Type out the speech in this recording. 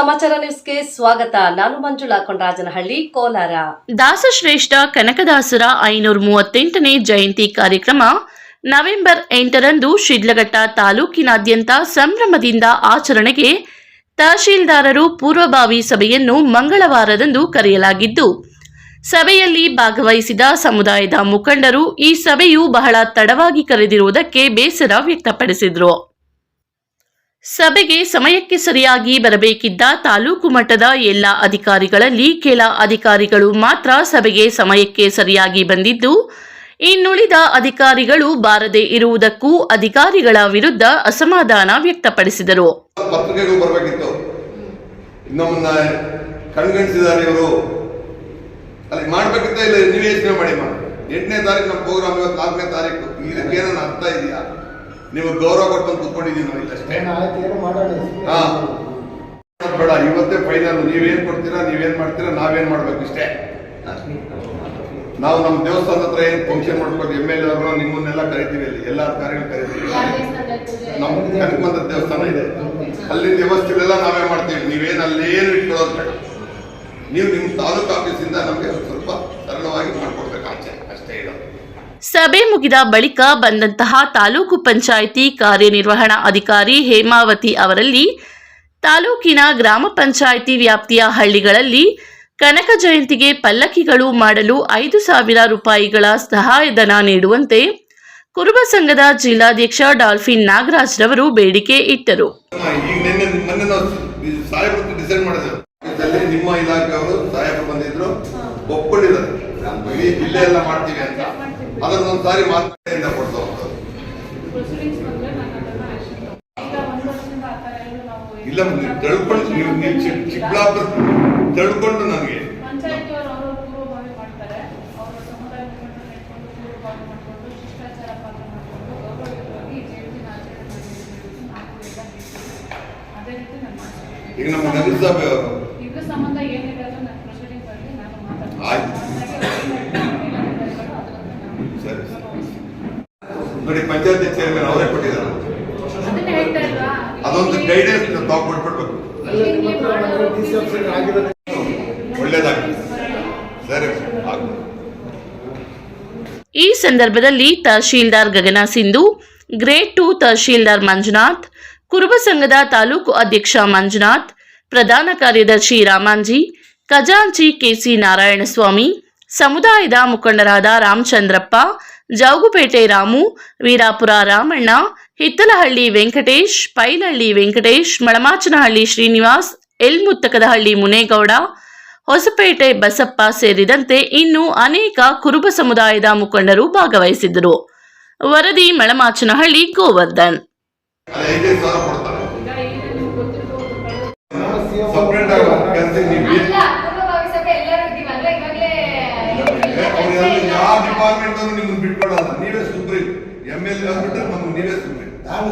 ಸಮಾಚಾರ ನ್ಯೂಸ್ಗೆ ಸ್ವಾಗತ. ನಾನು ಮಂಜುಳಾ ಕೊಂಡರಾಜನಹಳ್ಳಿ ಕೋಲಾರ. ದಾಸಶ್ರೇಷ್ಠ ಕನಕದಾಸರ ಐನೂರ ಮೂವತ್ತೆಂಟನೇ ಜಯಂತಿ ಕಾರ್ಯಕ್ರಮ ನವೆಂಬರ್ ಎಂಟರಂದು ಶಿಡ್ಲಘಟ್ಟ ತಾಲೂಕಿನಾದ್ಯಂತ ಸಂಭ್ರಮದಿಂದ ಆಚರಣೆಗೆ ತಹಶೀಲ್ದಾರರು ಪೂರ್ವಭಾವಿ ಸಭೆಯನ್ನು ಮಂಗಳವಾರದಂದು ಕರೆಯಲಾಗಿದ್ದು, ಸಭೆಯಲ್ಲಿ ಭಾಗವಹಿಸಿದ ಸಮುದಾಯದ ಮುಖಂಡರು ಈ ಸಭೆಯು ಬಹಳ ತಡವಾಗಿ ಕರೆದಿರುವುದಕ್ಕೆ ಬೇಸರ ವ್ಯಕ್ತಪಡಿಸಿದರು. ಸಭೆಗೆ ಸಮಯಕ್ಕೆ ಸರಿಯಾಗಿ ಬರಬೇಕಿದ್ದ ತಾಲೂಕು ಮಟ್ಟದ ಎಲ್ಲ ಅಧಿಕಾರಿಗಳಲ್ಲಿ ಕೆಲ ಅಧಿಕಾರಿಗಳು ಮಾತ್ರ ಸಭೆಗೆ ಸಮಯಕ್ಕೆ ಸರಿಯಾಗಿ ಬಂದಿದ್ದು, ಇನ್ನುಳಿದ ಅಧಿಕಾರಿಗಳು ಬಾರದೆ ಇರುವುದಕ್ಕೂ ಅಧಿಕಾರಿಗಳ ವಿರುದ್ಧ ಅಸಮಾಧಾನ ವ್ಯಕ್ತಪಡಿಸಿದರು. ಅಲ್ಲಿ ಮಾಡಿ ಎಂಟನೇ ತಾರೀಕು ನಮ್ಮ ಪ್ರೋಗ್ರಾಮ್ ಇವತ್ತು ನಾಲ್ಕನೇ ತಾರೀಕು. ಇದಕ್ಕೇನೋ ಅರ್ಥ ಇದೆಯಾ? ನೀವು ಗೌರವ ಕೊಟ್ಟು ಕೂತ್ಕೊಂಡಿದ್ದೀನಿ ನಾವು ಇಲ್ಲಷ್ಟೇ. ಏನು ಹಾ. ಬೇಡ ಇವತ್ತೇ ಫೈನಲ್ ನೀವೇನ್ ಕೊಡ್ತೀರಾ ನೀವೇನ್ ಮಾಡ್ತೀರಾ ನಾವೇನ್ ಮಾಡ್ಬೇಕು ಇಷ್ಟೇ? ನಾವು ನಮ್ಮ ದೇವಸ್ಥಾನದ ಹತ್ರ ಏನ್ ಫಂಕ್ಷನ್ ಮಾಡ್ಕೊಂಡು ಎಂ ಎಲ್ ಅವರು ನಿಮ್ಮನ್ನೆಲ್ಲ ಕರಿತೀವಿ ಅಲ್ಲಿ ಎಲ್ಲ ಅಧಿಕಾರಿಗಳು ಕರಿತೀವಿ. ನಮ್ಮ ಕನಕಮಂದ ದೇವಸ್ಥಾನ ಇದೆ. ಅಲ್ಲಿ ವ್ಯವಸ್ಥೆಗಳೆಲ್ಲ ನಾವೇ ಮಾಡ್ತೀವಿ. ನೀವೇನು ಅಲ್ಲೇನು ಇಟ್ಕೊಳ್ಳೋದು ಬೇಡ. ನೀವು ನಿಮ್ಮ ತಾಲೂಕು ಆಫೀಸಿಂದ ನಮಗೆ ಸಭೆ ಮುಗಿದ ಬಳಿಕ ಬಂದಂತಹ ತಾಲೂಕು ಪಂಚಾಯಿತಿ ಕಾರ್ಯನಿರ್ವಹಣಾ ಅಧಿಕಾರಿ ಹೇಮಾವತಿ ಅವರಲ್ಲಿ, ತಾಲೂಕಿನ ಗ್ರಾಮ ಪಂಚಾಯಿತಿ ವ್ಯಾಪ್ತಿಯ ಹಳ್ಳಿಗಳಲ್ಲಿ ಕನಕ ಜಯಂತಿಗೆ ಪಲ್ಲಕ್ಕಿಗಳು ಮಾಡಲು ಐದು ಸಾವಿರ ರೂಪಾಯಿಗಳ ಸಹಾಯಧನ ನೀಡುವಂತೆ ಕುರುಬ ಸಂಘದ ಜಿಲ್ಲಾಧ್ಯಕ್ಷ ಡಾಲ್ಫಿನ್ ನಾಗರಾಜ್ ರವರು ಬೇಡಿಕೆ ಇಟ್ಟರು. ಇಡೀ ಎಲ್ಲ ಮಾಡ್ತೀವಿ ಅಂತ. ಅದನ್ನೊಂದು ಸಾರಿ ಮಾತಿನಿಂದ ಕೊಡ್ತಾ ಹೋಗ್ತಾರೆ. ಇಲ್ಲ ತಳ್ಕೊಂಡು ನೀವು ನೀವು ಚಿಕ್ ಚಿಕ್ಕಬಳ್ಳಾಪುರ ತಳ್ಕೊಂಡು ನನಗೆ ಪಂಚಾಯತಿ ಅವರು. ಅವರು ಪೂರ್ವಭಾವಿ ಮಾಡ್ತಾರೆ ಅವರ ಸಮುದಾಯ ಮುಖಂಡರನ್ನ ಇಟ್ಕೊಂಡು ಪೂರ್ವಭಾವಿ ಮಾಡಿಕೊಂಡು ಶಿಷ್ಟಾಚಾರ ಪಾಲನೆ ಮಾಡಿಕೊಂಡು ಗೌರವಯುತವಾಗಿ ಈ ಜಯಂತಿನ ಆಚರಣೆ ಮಾಡಿದ್ದೀವಿ ನಾವು ಎಲ್ಲ ಹೇಳ್ತೀವಿ ಅದೇ ರೀತಿ ನಾನು ಮಾಡ್ತೀನಿ ಈಗ ನಮ್ಮ ನಗರಸಭೆ ಅವರು ಇದ್ರ ಸಂಬಂಧ ಏನಿದೆ ಅದು ನನ್ನ ಪ್ರೊಸೀಡಿಂಗ್ ಬಗ್ಗೆ ನಾನು ಆಯ್ತು. ಸರಿ, ಸರಿ. ನೋಡಿ ಪಂಚಾಯತಿ ಚೇರ್ಮನ್ ಅವರೇ ಕೊಟ್ಟಿದ್ದಾರೆ. ಅದನ್ನೇ ಹೇಳ್ತಾ ಇಲ್ವಾ? ಅದೊಂದು ಗೈಡೆನ್ಸ್ ತಾವು ಕೊಟ್ಬಿಡ್ಬೇಕು ಒಳ್ಳೇದಾಗಲಿ ಸರಿ ಆಗ್ಬೋದು. ಈ ಸಂದರ್ಭದಲ್ಲಿ ತಹಶೀಲ್ದಾರ್ ಗಗನ ಸಿಂಧು ಗ್ರೇಡ್ ಟು ತಹಶೀಲ್ದಾರ್ ಮಂಜುನಾಥ್ ಕುರುಬ ಸಂಘದ ತಾಲೂಕು ಅಧ್ಯಕ್ಷ ಮಂಜುನಾಥ್ ಪ್ರಧಾನ ಕಾರ್ಯದರ್ಶಿ ರಾಮಾಂಜಿ ಖಜಾಂಚಿ ಕೆಸಿ ನಾರಾಯಣಸ್ವಾಮಿ ಸಮುದಾಯದ ಮುಖಂಡರಾದ ರಾಮಚಂದ್ರಪ್ಪ ಜೌಗುಪೇಟೆ ರಾಮು, ವೀರಾಪುರ ರಾಮಣ್ಣ, ಹಿತ್ತಲಹಳ್ಳಿ ವೆಂಕಟೇಶ್, ಪೈಲಹಳ್ಳಿ ವೆಂಕಟೇಶ್, ಮಳಮಾಚನಹಳ್ಳಿ ಶ್ರೀನಿವಾಸ್, ಎಲ್ಮುತ್ತಕದಹಳ್ಳಿ ಮುನೇಗೌಡ, ಹೊಸಪೇಟೆ ಬಸಪ್ಪ ಸೇರಿದಂತೆ ಇನ್ನು ಅನೇಕ ಕುರುಬ ಸಮುದಾಯದ ಮುಖಂಡರು ಭಾಗವಹಿಸಿದ್ದರು. ವರದಿ, ಮಳಮಾಚನಹಳ್ಳಿ, ಗೋವರ್ಧನ್. ಅಲ್ಲಿ ಐದೈದು ಸಾವಿರ ಕೊಡ್ತಾರೆ ಈಗ ಈಗ ನಿಮ್ಗೆ ಗೊತ್ತಿರ್ಬೋದು ಸಪ್ರೇಟ್ ಆಗಿ ಕೆಲಸ ನೀವು ಅಲ್ಲ ಪೂರ್ವಭಾವಿ ಸಭೆ ಎಲ್ಲರೂ ಇದೀವಲ್ವ ಇವಾಗಲೇ ಅವ್ರು ಯಾವ ಡಿಪಾರ್ಟ್ಮೆಂಟ್ ನಿಮ್ಮನ್ನು ಬಿಟ್ಕೊಡಲ್ಲ ನೀವೇ ಸುಪ್ರೀಂ ಎಂ ಎಲ್ ಎ ಬಿಟ್ಟರೆ ನಮ್ಗೆ ನೀವೇ ಸುಪ್ರೀಂ ನಾನು